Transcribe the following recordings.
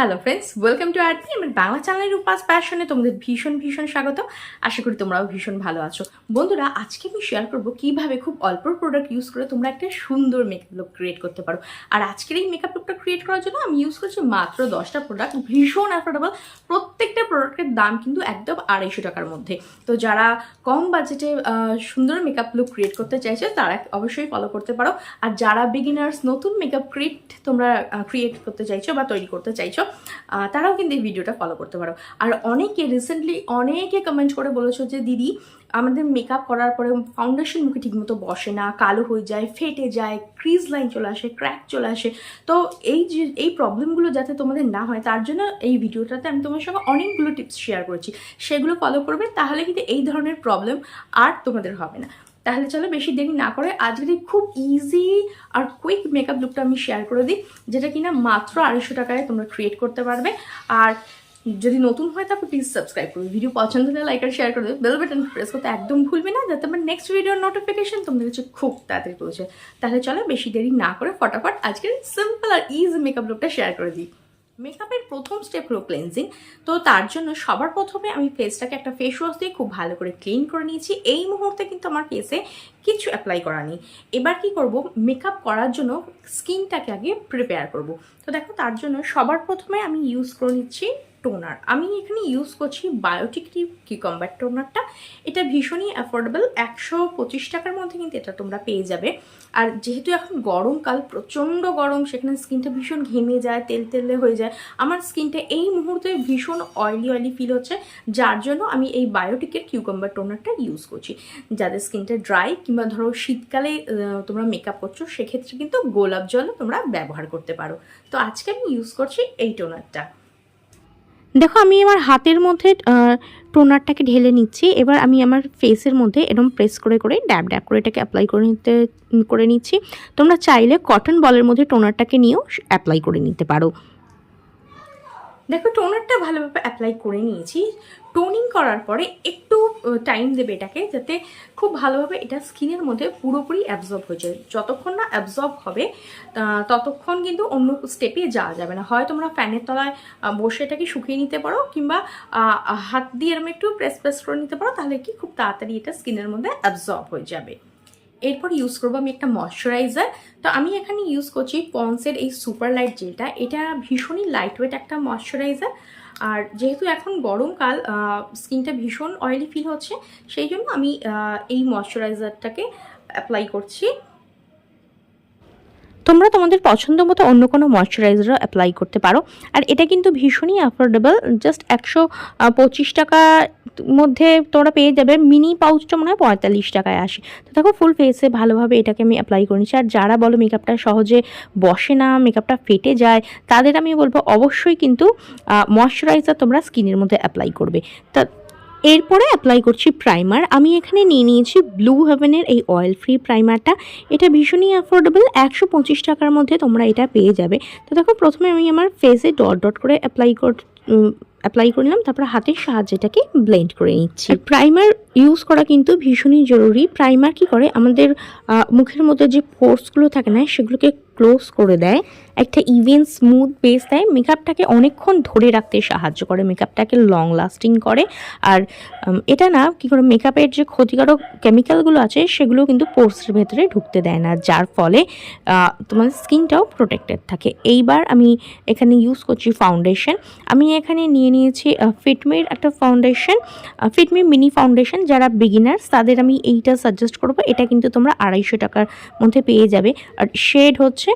Hello friends welcome to RP আমার বাংলা চ্যানেলের উপাস প্যাশনে তোমাদের ভীষণ ভীষণ স্বাগত। আশা করি তোমরাও ভীষণ ভালো আছো। বন্ধুরা, আজকে আমি শেয়ার করব কীভাবে খুব অল্প প্রোডাক্ট ইউজ করে তোমরা একটা সুন্দর মেকআপ লুক ক্রিয়েট করতে পারো। আর আজকের এই মেকআপ লুকটা ক্রিয়েট করার জন্য আমি ইউজ করছি মাত্র দশটা প্রোডাক্ট ভীষণ অ্যাফোর্ডেবল প্রত্যেকটা প্রোডাক্টের দাম কিন্তু একদম আড়াইশো টাকার মধ্যে। তো যারা কম বাজেটে সুন্দর মেকআপ লুক ক্রিয়েট করতে চাইছে, তারা অবশ্যই ফলো করতে পারো। আর যারা বিগিনার্স নতুন মেকআপ ক্রিয়েট তোমরা ক্রিয়েট করতে চাইছো বা তৈরি করতে চাইছো তারাও কিন্তু এই ভিডিওটা ফলো করতে পারো। আর অনেকে রিসেন্টলি অনেকে কমেন্ট করে বলেছ যে, দিদি, আমাদের মেকআপ করার পরে ফাউন্ডেশন মুখে ঠিকমতো বসে না, কালো হয়ে যায়, ফেটে যায় ক্রিজ লাইন চলে আসে ক্র্যাক চলে আসে। তো এই যে, এই প্রবলেমগুলো যাতে তোমাদের না হয়, তার জন্য এই ভিডিওটাতে আমি তোমার সঙ্গে অনেকগুলো টিপস শেয়ার করেছি। সেগুলো ফলো করবে, তাহলে কিন্তু এই ধরনের প্রবলেম আর তোমাদের হবে না। তাহলে চলো বেশি দেরি না করে আজকের খুব ইজি আর কুইক মেকআপ লুকটা আমি শেয়ার করে দিই, যেটা কিনা মাত্র আড়াইশো টাকায় তোমরা ক্রিয়েট করতে পারবে। আর যদি নতুন হয় তারপর প্লিজ সাবস্ক্রাইব করবে। ভিডিও পছন্দ হলে লাইক আর শেয়ার করে দেবে বেল বাটন প্রেস করতে একদম ভুলবে না, যাতে আমার নেক্সট ভিডিওর নোটিফিকেশন তোমাদের কাছে খুব তাড়াতাড়ি পৌঁছে। তাহলে চলো বেশি দেরি না করে ফটাফট আজকের সিম্পল আর ইজি মেকআপ লুকটা শেয়ার করে দিই। মেকআপের প্রথম স্টেপ হলো ক্লেন্সিং তো তার জন্য সবার প্রথমে আমি ফেসটাকে একটা ফেস ওয়াশ দিয়ে খুব ভালো করে ক্লিন করে নিয়েছি। এই মুহূর্তে কিন্তু আমার ফেসে কিছু অ্যাপ্লাই করা নেই। এবার কি করব? মেকআপ করার জন্য স্কিনটাকে আগে প্রিপেয়ার করব। তো দেখো তার জন্য সবার প্রথমে আমি ইউজ করে নিচ্ছি টোনার আমি এখানে ইউজ করছি বায়োটিক কিকম্বার টোনারটা এটা ভীষণই অ্যাফোর্ডেবল একশো পঁচিশ টাকার মধ্যে কিন্তু এটা তোমরা পেয়ে যাবে। আর যেহেতু এখন গরমকাল, প্রচণ্ড গরম, সেখানে স্কিনটা ভীষণ ঘেমে যায়, তেল তেলে হয়ে যায়। আমার স্কিনটা এই মুহূর্তে ভীষণ অয়েলি অয়েলি ফিল হচ্ছে। যার জন্য আমি এই বায়োটিকের কিউকাম্বার টোনারটা ইউজ করছি। যাদের স্কিনটা ড্রাই কিংবা ধরো শীতকালে তোমরা মেকআপ করছ, সেক্ষেত্রে কিন্তু গোলাপ জলও তোমরা ব্যবহার করতে পারো। তো আজকে আমি ইউজ করছি এই টোনারটা দেখো, আমি আমার হাতের মধ্যে টোনারটাকে ঢেলে নিচ্ছি। এবার আমি আমার ফেসের মধ্যে এরকম প্রেস করে করে ড্যাব ড্যাব করে এটাকে অ্যাপ্লাই করে নিতে, করে নিচ্ছি। তোমরা চাইলে কটন বলের মধ্যে টোনারটাকে নিয়েও অ্যাপ্লাই করে নিতে পারো। দেখো টোনারটা ভালোভাবে অ্যাপ্লাই করে নিয়েছি। টোনিং করার পরে একটু টাইম দেবে এটাকে, যাতে খুব ভালোভাবে এটা স্কিনের মধ্যে পুরোপুরি অ্যাবজর্ব হয়ে যায়। যতক্ষণ না অ্যাবজর্ব হবে ততক্ষণ কিন্তু অন্য স্টেপে যাওয়া যাবে না। হয় তোমরা ফ্যানের তলায় বসে এটাকে শুকিয়ে নিতে পারো, কিংবা হাত দিয়ে এরকম একটু প্রেস প্রেস করে নিতে পারো, তাহলে কি খুব তাড়াতাড়ি এটা স্কিনের মধ্যে অ্যাবজর্ব হয়ে যাবে। এরপর ইউজ করব আমি একটা ময়শ্চারাইজার তো আমি এখানে ইউজ করছি পন্সের এই সুপার লাইট জেলটা এটা ভীষণই লাইট ওয়েট একটা ময়শ্চারাইজার আর যেহেতু এখন গরমকাল স্কিনটা ভীষণ অয়েলি ফিল হচ্ছে, সেই জন্য আমি এই ময়শ্চারাইজারটাকে অ্যাপ্লাই করছি। তোমরা তোমাদের পছন্দ মতো অন্য কোনো ময়শ্চারাইজারও অ্যাপ্লাই করতে পারো। আর এটা কিন্তু ভীষণই অ্যাফোর্ডেবল জাস্ট একশো পঁচিশ টাকা মধ্যে তোমরা পেয়ে যাবে। মিনি পাউচটা মনে হয় পঁয়তাল্লিশ টাকায় আসে। তো দেখো ফুল ফেসে ভালোভাবে এটাকে আমি অ্যাপ্লাই করে নিচ্ছি। আর যারা বলো মেকআপটা সহজে বসে না মেকআপটা ফেটে যায়, তাদের আমি বলব অবশ্যই কিন্তু ময়শ্চারাইজার তোমরা স্কিনের মধ্যে অ্যাপ্লাই করবে। তা এরপরে অ্যাপ্লাই করছি প্রাইমার আমি এখানে নিয়ে নিয়েছি ব্লু হেভেনের এই অয়েল ফ্রি প্রাইমারটা এটা ভীষণই অ্যাফোর্ডেবল একশো পঁচিশ টাকার মধ্যে তোমরা এটা পেয়ে যাবে। তো দেখো, প্রথমে আমি আমার ফেসে ডট ডট করে অ্যাপ্লাই কর অ্যাপ্লাই করে নিলাম, তারপর হাতের সাহায্যে এটাকে ব্লেন্ড করে নিচ্ছি। প্রাইমার ইউজ করা কিন্তু ভীষণই জরুরি। প্রাইমার কি করে? আমাদের মুখের মধ্যে যে পোর্সগুলো থাকে না, সেগুলোকে ক্লোজ করে দেয়। একটা ইভেন স্মুথ বেস দেয়। মেকআপটাকে অনেকক্ষণ ধরে রাখতে সাহায্য করে। মেকআপটাকে লং লাস্টিং করে। আর এটা না, কি করে? মেকআপের যে ক্ষতিকারক কেমিক্যালগুলো আছে, সেগুলো কিন্তু পোর্সের ভেতরে ঢুকতে দেয় না। যার ফলে তোমার স্কিনটাও প্রোটেক্টেড থাকে। এইবার আমি এখানে ইউজ করছি ফাউন্ডেশন আমি এখানে নিয়ে নিয়েছি ফিটমির একটা foundation Fit Me mini foundation যারা বিগিনার্স তাদের আমি এইটা সাজেস্ট করব। এটা কিন্তু তোমরা আড়াইশো টাকার মধ্যে পেয়ে যাবে। আর শেড হচ্ছে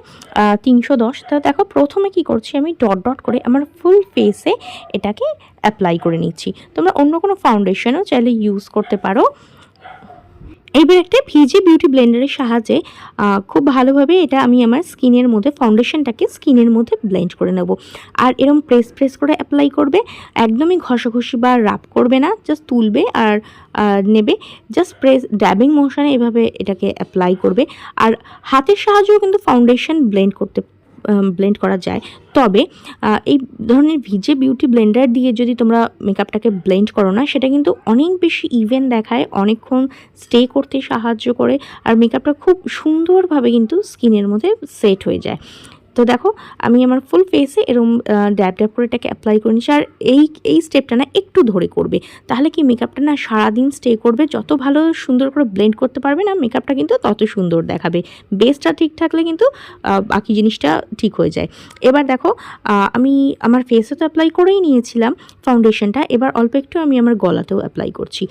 তিনশো দশ। তা দেখো, প্রথমে কি করছি আমি ডট ডট করে আমার ফুল ফেসে এটাকে অ্যাপ্লাই করে নিচ্ছি। তোমরা অন্য কোনো ফাউন্ডেশনও চাইলে ইউজ করতে পারো। এইবার একটা ভিজি বিউটি ব্লেন্ডারের সাহায্যে খুব ভালোভাবে এটা আমি আমার স্কিনের মধ্যে ফাউন্ডেশনটাকে স্কিনের মধ্যে ব্লেন্ড করে নেব। আর এরম প্রেস প্রেস করে অ্যাপ্লাই করবে, একদমই ঘষাঘষি বা রাব করবে না জাস্ট তুলবে আর নেবে জাস্ট প্রেস ড্যাবিং মোশনে এভাবে এটাকে অ্যাপ্লাই করবে। আর হাতের সাহায্যেও কিন্তু ফাউন্ডেশন ব্লেন্ড করতে ব্লেন্ড করা যায়। তবে এই ধরনের ভিজে বিউটি ব্লেন্ডার দিয়ে যদি তোমরা মেকআপটাকে ব্লেন্ড করো না, সেটা কিন্তু অনেক বেশি ইভেন দেখায়, অনেকক্ষণ স্টে করতে সাহায্য করে, আর মেকআপটা খুব সুন্দরভাবে কিন্তু স্কিনের মধ্যে সেট হয়ে যায়। তো দেখো, আমি আমার ফুল ফেসে এরম ড্যাব ড্যাব করে এটাকে অ্যাপ্লাই করে নিচ্ছি। আর এই এই স্টেপটা না একটু ধরে করবে। তাহলে কি মেকআপটা না সারাদিন স্টে করবে, যত ভালো সুন্দর করে ব্লেন্ড করতে পারবে না মেকআপটা কিন্তু তত সুন্দর দেখাবে। বেসটা ঠিক থাকলে কিন্তু বাকি জিনিসটা ঠিক হয়ে যায়। এবার দেখো আমি আমার ফেসে তো অ্যাপ্লাই করেই নিয়েছিলাম ফাউন্ডেশনটা এবার অল্প একটু আমি আমার গলাতেও অ্যাপ্লাই করছি।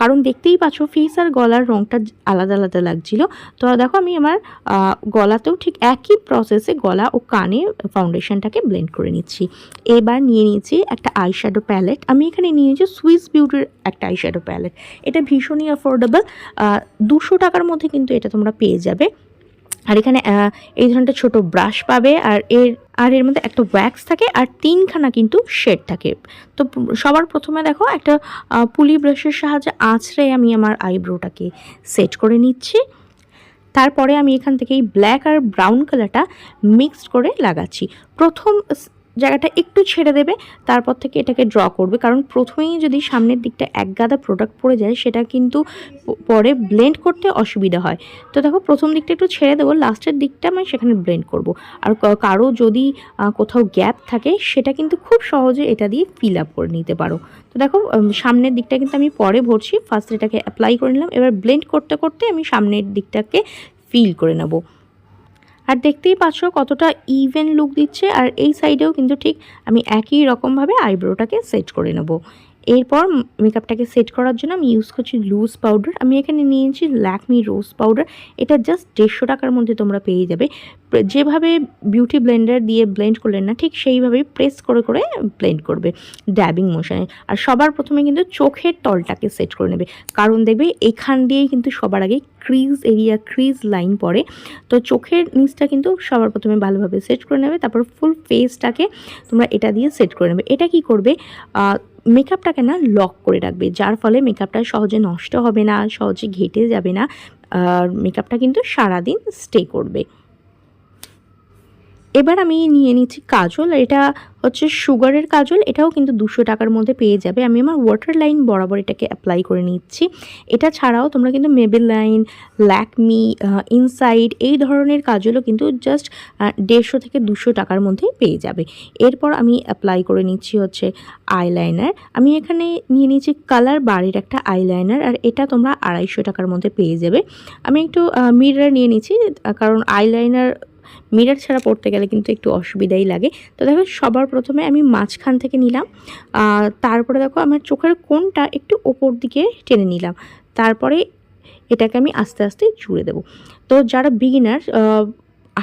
কারণ দেখতেই পাচ্ছ ফেস আর গলার রঙটা আলাদা আলাদা লাগছিল। তো দেখো আমি আমার গলাতেও ঠিক একই প্রসেসে গলা ও কানে ফাউন্ডেশনটাকে ব্লেন্ড করে নিচ্ছি। এবার নিয়ে নিয়েছি একটা আইশ্যাডো প্যালেট আমি এখানে নিয়ে নিয়েছি সুইস বিউটির একটা আইশ্যাডো প্যালেট এটা ভীষণই অ্যাফোর্ডেবল দুশো টাকার মধ্যে কিন্তু এটা তোমরা পেয়ে যাবে। আর এখানে এই ধরনের ছোট ব্রাশ পাবে। আর এর আর এর মধ্যে একটা ওয়্যাক্স থাকে আর তিনখানা কিন্তু শেড থাকে। তো সবার প্রথমে দেখো একটা পুলি ব্রাশের সাহায্যে আঁচড়ে আমি আমার আইব্রোটাকে সেট করে নিচ্ছি। তারপরে আমি এখান থেকে এই ব্ল্যাক আর ব্রাউন কালারটা মিক্সড করে লাগাচ্ছি। প্রথম জায়গাটা একটু ছেড়ে দেবে, তারপর থেকে এটাকে ড্র করবে। কারণ প্রথমেই যদি সামনের দিকটা এক গাদা প্রোডাক্ট পড়ে যায়, সেটা কিন্তু পরে ব্লেন্ড করতে অসুবিধা হয়। তো দেখো, প্রথম দিকটা একটু ছেড়ে দেবো লাস্টের দিকটা আমি সেখানে ব্লেন্ড করব। আর কারও যদি কোথাও গ্যাপ থাকে, সেটা কিন্তু খুব সহজে এটা দিয়ে ফিল আপ করে নিতে পারো। তো দেখো সামনের দিকটা কিন্তু আমি পরে ভরছি ফার্স্ট এটাকে অ্যাপ্লাই করে নিলাম, এবার ব্লেন্ড করতে করতে আমি সামনের দিকটাকে ফিল করে নেব। আর দেখতেই পাচ্ছ কতটা ইভেন লুক দিচ্ছে। আর এই সাইডেও কিন্তু ঠিক আমি একই রকমভাবে আইব্রোটাকে সেট করে নেব। এরপর মেকআপটাকে সেট করার জন্য আমি ইউজ করছি লুজ পাউডার আমি এখানে নিয়েছি ল্যাকমি রোজ পাউডার এটা জাস্ট দেড়শো টাকার মধ্যে তোমরা পেয়ে যাবে। যেভাবে বিউটি ব্লেন্ডার দিয়ে ব্লেন্ড করলেন না, ঠিক সেইভাবেই প্রেস করে করে ব্লেন্ড করবে ড্যাবিং মোশনে আর সবার প্রথমে কিন্তু চোখের তলটাকে সেট করে নেবে। কারণ দেখবে এখান দিয়েই কিন্তু সবার আগে ক্রিজ এরিয়া ক্রিজ লাইন পড়ে। তো চোখের নিচটা কিন্তু সবার প্রথমে ভালোভাবে সেট করে নেবে। তারপর ফুল ফেসটাকে তোমরা এটা দিয়ে সেট করে নেবে। এটা কি করবে? মেকআপটাকে না লক করে রাখবে, যার ফলে মেকআপটা সহজে নষ্ট হবে না, সহজে ঘেটে যাবে না, আর মেকআপটা কিন্তু সারাদিন স্টে করবে। এবার আমি নিয়ে নিচ্ছি কাজল, আর এটা হচ্ছে সুগারের কাজল, এটাও কিন্তু দুশো টাকার মধ্যে পেয়ে যাবে। আমি আমার ওয়াটার লাইন বরাবর এটাকে অ্যাপ্লাই করে নিচ্ছি। এটা ছাড়াও তোমরা কিন্তু মেবেল লাইন ল্যাকমি ইনসাইড এই ধরনের কাজলও কিন্তু জাস্ট দেড়শো থেকে দুশো টাকার মধ্যে পেয়ে যাবে। এরপর আমি অ্যাপ্লাই করে নিচ্ছি হচ্ছে আইলাইনার আমি এখানে নিয়ে নিয়েছি কালার বাড়ির একটা আইলাইনার আর এটা তোমরা আড়াইশো টাকার মধ্যে পেয়ে যাবে। আমি একটু মিরর নিয়ে নিচ্ছি কারণ আইলাইনার মিরর ছাড়া পড়তে গেলে কিন্তু একটু অসুবিধাই লাগে। তো দেখো, সবার প্রথমে আমি মাঝখান থেকে নিলাম। তারপরে দেখো, আমার চোখের কোনটা একটু ওপর দিকে টেনে নিলাম। তারপরে এটাকে আমি আস্তে আস্তে জুড়ে দেব। তো যারা বিগিনার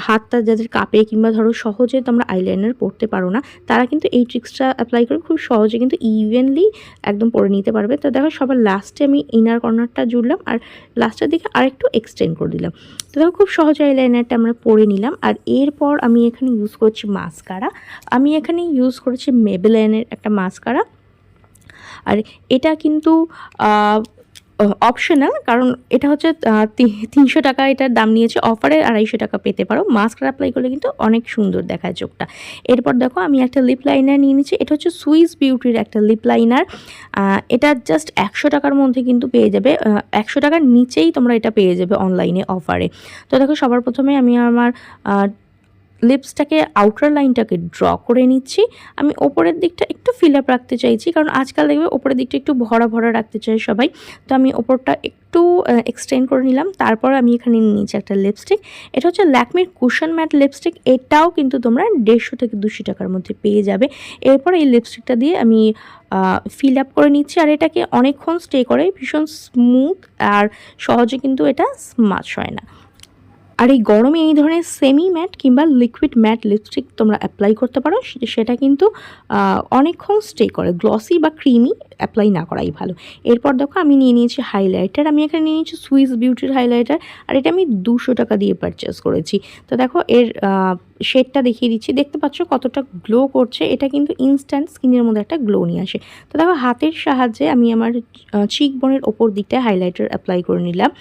হাতটা যাদের কাঁপে কিংবা ধরো সহজে তোমরা আইলাইনার পড়তে পারো না, তারা কিন্তু এই ট্রিক্সটা অ্যাপ্লাই করে খুব সহজে কিন্তু ইভেনলি একদম পরে নিতে পারবে। তো দেখো সবার লাস্টে আমি ইনার কর্নারটা জুড়লাম আর লাস্টের দিকে আরেকটু এক্সটেন্ড করে দিলাম। তো দেখো খুব সহজে আইলাইনারটা আমরা পরে নিলাম আর এরপর আমি এখানে ইউজ করছি মাস্কারা আমি এখানে ইউজ করেছি মেবেলাইনের একটা মাস্কারা আর এটা কিন্তু অপশনাল কারণ এটা হচ্ছে তিনশো টাকা এটার দাম নিয়েছে অফারে আড়াইশো টাকা পেতে পারো। মাস্ক অ্যাপ্লাই করলে কিন্তু অনেক সুন্দর দেখায় চোখটা। এরপর দেখো, আমি একটা লিপ লাইনার নিয়ে নিচ্ছি। এটা হচ্ছে সুইস বিউটির একটা লিপ লাইনার এটা জাস্ট একশো টাকার মধ্যে কিন্তু পেয়ে যাবে। একশো টাকার নিচেই তোমরা এটা পেয়ে যাবে অনলাইনে অফারে তো দেখো, সবার প্রথমে আমি আমার লিপসটাকে আউটার লাইনটাকে ড্র করে নিচ্ছি। আমি ওপরের দিকটা একটু ফিল আপ রাখতে চাইছি, কারণ আজকাল দেখবে ওপরের দিকটা একটু ভরা ভরা রাখতে চাই সবাই। তো আমি ওপরটা একটু এক্সটেন্ড করে নিলাম। তারপর আমি এখানে নিয়ে নিচ্ছি একটা লিপস্টিক এটা হচ্ছে ল্যাকমির কুশন ম্যাট লিপস্টিক এটাও কিন্তু তোমরা দেড়শো থেকে দুশো টাকার মধ্যে পেয়ে যাবে। এরপর এই লিপস্টিকটা দিয়ে আমি ফিল আপ করে নিচ্ছি। আর এটাকে অনেকক্ষণ স্টে করে ভীষণ স্মুথ আর সহজে কিন্তু এটা স্মাচ হয় না। আর এই গরমে এই ধরনের সেমি ম্যাট কিংবা লিকুইড ম্যাট লিপস্টিক তোমরা অ্যাপ্লাই করতে পারো। সেটা কিন্তু অনেকক্ষণ স্টে করে। গ্লসি বা ক্রিমি অ্যাপ্লাই না করাই ভালো। এরপর দেখো আমি নিয়ে নিয়েছি হাইলাইটার আমি এখানে নিয়ে নিয়েছি সুইস বিউটির হাইলাইটার আর এটা আমি দুশো টাকা দিয়ে পারচেস করেছি। তো দেখো এর শেডটা দেখিয়ে দিচ্ছি। দেখতে পাচ্ছ কতটা গ্লো করছে। এটা কিন্তু ইনস্ট্যান্ট স্কিনের মধ্যে একটা গ্লো নিয়ে আসে। তো দেখো, হাতের সাহায্যে আমি আমার চিক বোনের ওপর দিকটায় হাইলাইটার অ্যাপ্লাই করে নিলাম।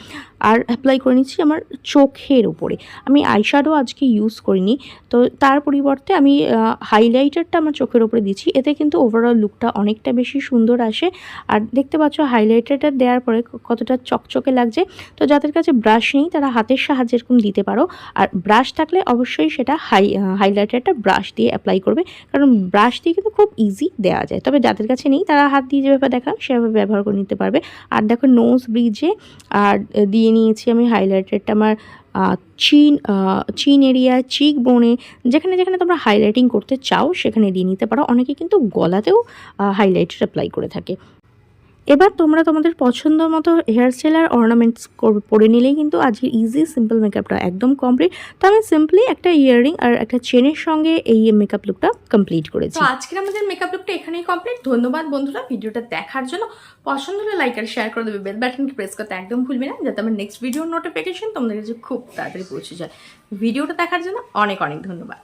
আর অ্যাপ্লাই করে নিচ্ছি আমার চোখের উপরে। আমি আইশ্যাডো আজকে ইউজ করিনি। তো তার পরিবর্তে আমি হাইলাইটারটা আমার চোখের ওপরে দিচ্ছি। এতে কিন্তু ওভারঅল লুকটা অনেকটা বেশি সুন্দর আসে। আর দেখতে পাচ্ছ হাইলাইটারটা দেওয়ার পরে কতটা চকচকে লাগছে। তো যাদের কাছে ব্রাশ নেই, তারা হাতের সাহায্যে এরকম দিতে পারো। আর ব্রাশ থাকলে অবশ্যই সেটা হাই হাইলাইটারটা ব্রাশ দিয়ে অ্যাপ্লাই করবে। কারণ ব্রাশ দিয়ে কিন্তু খুব ইজি দেওয়া যায়। তবে যাদের কাছে নেই, তারা হাত দিয়ে যেভাবে দেখালাম সেভাবে ব্যবহার করে নিতে পারবে। আর দেখো নোজ ব্রিজে আর দিয়ে নিয়েছি আমি হাইলাইটারটা আমার চিন চিন এরিয়া চিক বোনে যেখানে যেখানে তোমরা হাইলাইটিং করতে চাও, সেখানে দিয়ে নিতে পারো। অনেকে কিন্তু গলাতেও হাইলাইটার অ্যাপ্লাই করে থাকে। এবার তোমরা তোমাদের পছন্দ মতো হেয়ার স্টাইল আর অর্নামেন্টস পরে নিলেই কিন্তু আজকের ইজি সিম্পল মেকআপটা একদম কমপ্লিট তো আমি সিম্পলি একটা ইয়াররিং আর একটা চেনের সঙ্গে এই মেকআপ লুকটা কমপ্লিট করেছি। আজকের আমাদের মেকআপ লুকটা এখানেই কমপ্লিট ধন্যবাদ বন্ধুরা ভিডিওটা দেখার জন্য। পছন্দ হলে লাইক আর শেয়ার করে দেবে। বেল বাটনকে প্রেস করতে একদম ভুলবে না, যাতে আমার নেক্সট ভিডিওর নোটিফিকেশন তোমাদের কাছে খুব তাড়াতাড়ি পৌঁছে যায়। ভিডিওটা দেখার জন্য অনেক অনেক ধন্যবাদ।